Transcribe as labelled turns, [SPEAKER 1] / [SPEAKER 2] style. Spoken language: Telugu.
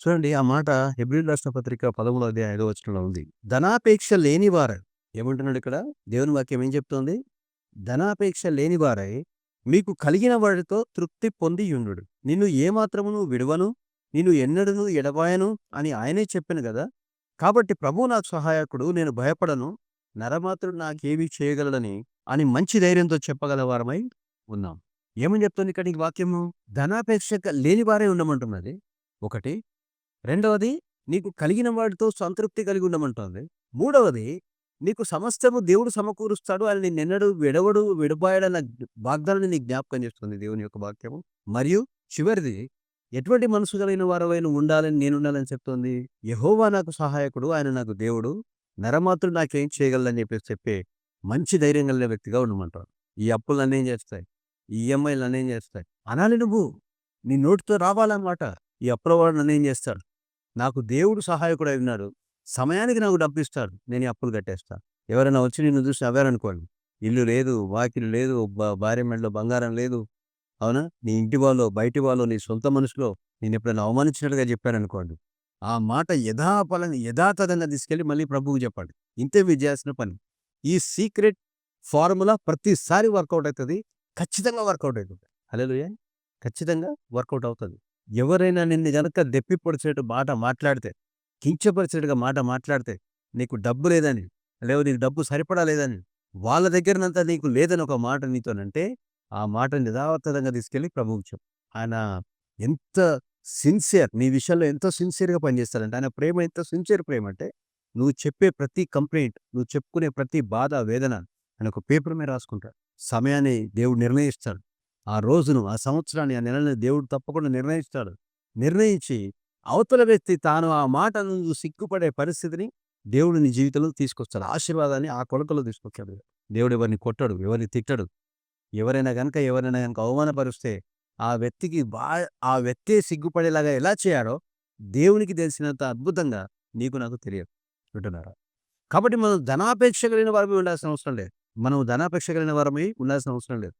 [SPEAKER 1] చూడండి ఆ మాట హెబ్రిల్ రాష్ట్ర పత్రిక పదమూడు అధ్యాయ ఐదో వచనంలో ఉంది. ధనాపేక్ష లేనివారై ఏమంటున్నాడు ఇక్కడ? దేవుని వాక్యం ఏం చెప్తోంది? ధనాపేక్ష లేనివారై మీకు కలిగిన వాడితో తృప్తి పొంది ఉండు నిన్ను ఏమాత్రమును విడవను నిన్ను ఎన్నడను ఎడబాయను అని ఆయనే చెప్పాను కదా? కాబట్టి ప్రభు నాకు సహాయకుడు నేను భయపడను నరమాత్రుడు నాకేమీ చేయగలడని అని మంచి ధైర్యంతో చెప్పగలవారమై ఉన్నాం. ఏమని చెప్తుంది ఇక్కడ ఈ వాక్యము? ధనాపేక్ష లేని వారే ఉండమంటున్నది. ఒకటి రెండవది నీకు కలిగిన వాడితో సంతృప్తి కలిగి ఉండమంటుంది. మూడవది నీకు సమస్తము దేవుడు సమకూరుస్తాడు. ఆయన నిన్నెన్నడు విడవడు విడబాయడన్న వాగ్దానాన్ని నీకు జ్ఞాపకం చేస్తుంది దేవుని యొక్క వాక్యము. మరియు చివరిది ఎటువంటి మనసు కలిగిన వారవైన ఉండాలని నేను ఉండాలని చెప్తోంది. యహోవా నాకు సహాయకుడు ఆయన నాకు దేవుడు. నరమాత్రుడు నాకేం చేయగలదని చెప్పేసి చెప్పే మంచి ధైర్యం కలిగిన వ్యక్తిగా ఉండమంటారు ఈ అప్పులు నన్నేం చేస్తాయి? ఈ ఈఎంఐలు నన్నేం చేస్తాయి? అనాలి నువ్వు. నీ నోటితో రావాలన్నమాట. ఈ అప్పుల వాడు నన్నేం చేస్తాడు? నాకు దేవుడు సహాయకుడు ఉన్నాడు. సమయానికి నాకు డబ్బు ఇస్తాడు నేను అప్పులు కట్టేస్తాను ఎవరైనా వచ్చి నిన్ను చూసి నవ్వారనుకోండి. ఇల్లు లేదు వాకిలు లేదు భార్య మెడలో బంగారం లేదు. అవునా? నీ ఇంటి వాళ్ళు బయటి వాళ్ళు నీ సొంత మనసులో నేను ఎప్పుడైనా అవమానించినట్టుగా చెప్పారనుకోండి. ఆ మాట యథాపలంగా యథాతథంగా తీసుకెళ్ళి మళ్ళీ ప్రభువుకు చెప్పండి. ఇంతే మీరు చేయాల్సిన పని. ఈ సీక్రెట్ ఫార్ములా ప్రతిసారి వర్కౌట్ అవుతుంది. ఖచ్చితంగా వర్కౌట్ అవుతుంది. హలో ఖచ్చితంగా వర్కౌట్ అవుతుంది. ఎవరైనా నిన్ను గనక దెప్పిపొడిచేటు మాట మాట్లాడితే కించపరిచేటుగా మాట మాట్లాడితే నీకు డబ్బు లేదని లేవు నీకు డబ్బు సరిపడా లేదని వాళ్ళ దగ్గరనంతా నీకు లేదని ఒక మాట నీతోనంటే ఆ మాటని యథార్థంగా తీసుకెళ్ళి ప్రభువుకి చెప్పు. ఆయన ఎంత సిన్సియర్ నీ విషయంలో ఎంతో సిన్సియర్గా పనిచేస్తాడంటే ఆయన ప్రేమ ఎంత సిన్సియర్ ప్రేమ అంటే నువ్వు చెప్పే ప్రతి కంప్లైంట్ నువ్వు చెప్పుకునే ప్రతి బాధ వేదన ఆయన ఒక పేపర్ మీద రాసుకుంటాడు. సమయాన్ని దేవుడు నిర్ణయిస్తాడు. ఆ రోజును ఆ సంవత్సరాన్ని ఆ నెలని దేవుడు తప్పకుండా నిర్ణయిస్తాడు. నిర్ణయించి అవతల వ్యక్తి తాను ఆ మాట నుండి సిగ్గుపడే పరిస్థితిని దేవుడు నీ జీవితంలో తీసుకొస్తాడు. ఆశీర్వాదాన్ని ఆ కొలకలో తీసుకొస్తాడు దేవుడు ఎవరిని కొట్టడు ఎవరిని తిట్టడు. ఎవరైనా కనుక ఎవరైనా కనుక అవమానపరిస్తే ఆ వ్యక్తికి బా ఆ వ్యక్తే సిగ్గుపడేలాగా ఎలా చేయాలో దేవునికి తెలిసినంత అద్భుతంగా నీకు నాకు తెలియదు. వింటున్నారా? కాబట్టి మనం ధనాపేక్ష కలిగిన వారమే ఉండాల్సిన అవసరం లేదు. మనం ధనాపేక్ష కలిగిన వారమై ఉండాల్సిన అవసరం లేదు.